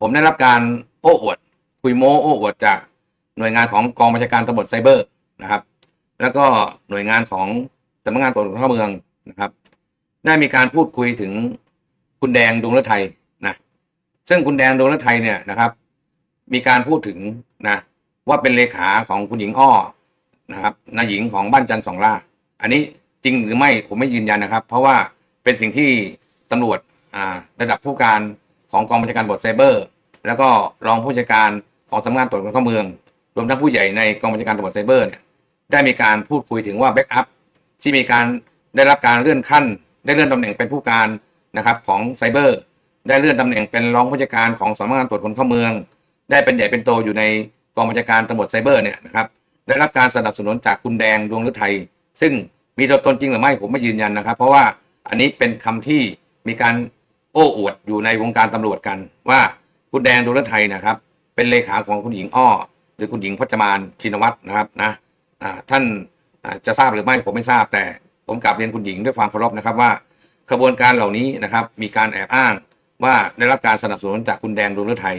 ผมได้รับการโอ้อวดคุยโม้โอ้อวดจากหน่วยงานของกองบัญชาการตำรวจไซเบอร์นะครับ แล้วก็หน่วยงานของสำนักงานตำรวจข้าเมืองนะครับ ได้มีการพูดคุยถึงคุณแดงดวงฤทัยนะซึ่งคุณแดงดวงฤทัยเนี่ยนะครับ มีการพูดถึงนะว่าเป็นเลขาของคุณหญิงอ้อนะครับนายหญิงของบ้านจันทร์สองล่า อันนี้จริงหรือไม่ผมไม่ยืนยันนะครับ เพราะว่าเป็นสิ่งที่ตำรวจระดับผู้การ ของกองบัญชาการตำรวจไซเบอร์ แล้วก็รองผู้จัดการของสำนักงานตรวจคนเข้าเมือง รวมทั้งผู้ใหญ่ในกองบัญชาการตำรวจไซเบอร์เนี่ยได้มีการพูดคุยถึงว่าแบ็กอัพที่มีการได้รับการเลื่อนขั้น ได้เลื่อนตำแหน่งเป็นผู้การนะครับของไซเบอร์ได้เลื่อนตำแหน่งเป็นรองผู้จัดการของสำนักงานตรวจคนเข้าเมือง ได้เป็นใหญ่เป็นโตอยู่ในกองบัญชาการตำรวจไซเบอร์เนี่ยนะครับได้รับการสนับสนุนจากคุณแดงดวงฤทัยซึ่งมีตัวตนจริงหรือไม่ผมไม่ยืนยันนะครับ เพราะว่าอันนี้เป็นคำที่มีการ โอ้อวดอยู่ในวงการตำรวจกัน ว่าคุณแดงดวงไทยนะครับ เป็นเลขาของคุณหญิงอ้อ หรือคุณหญิงพจมานชินวัตรนะครับนะท่านจะทราบหรือไม่ผมไม่ทราบแต่ผมกลับเรียนคุณหญิงด้วยความเคารพนะครับว่าขบวนการเหล่านี้นะครับมีการแอบอ้างว่าได้รับการสนับสนุนจากคุณแดงดวงฤทัย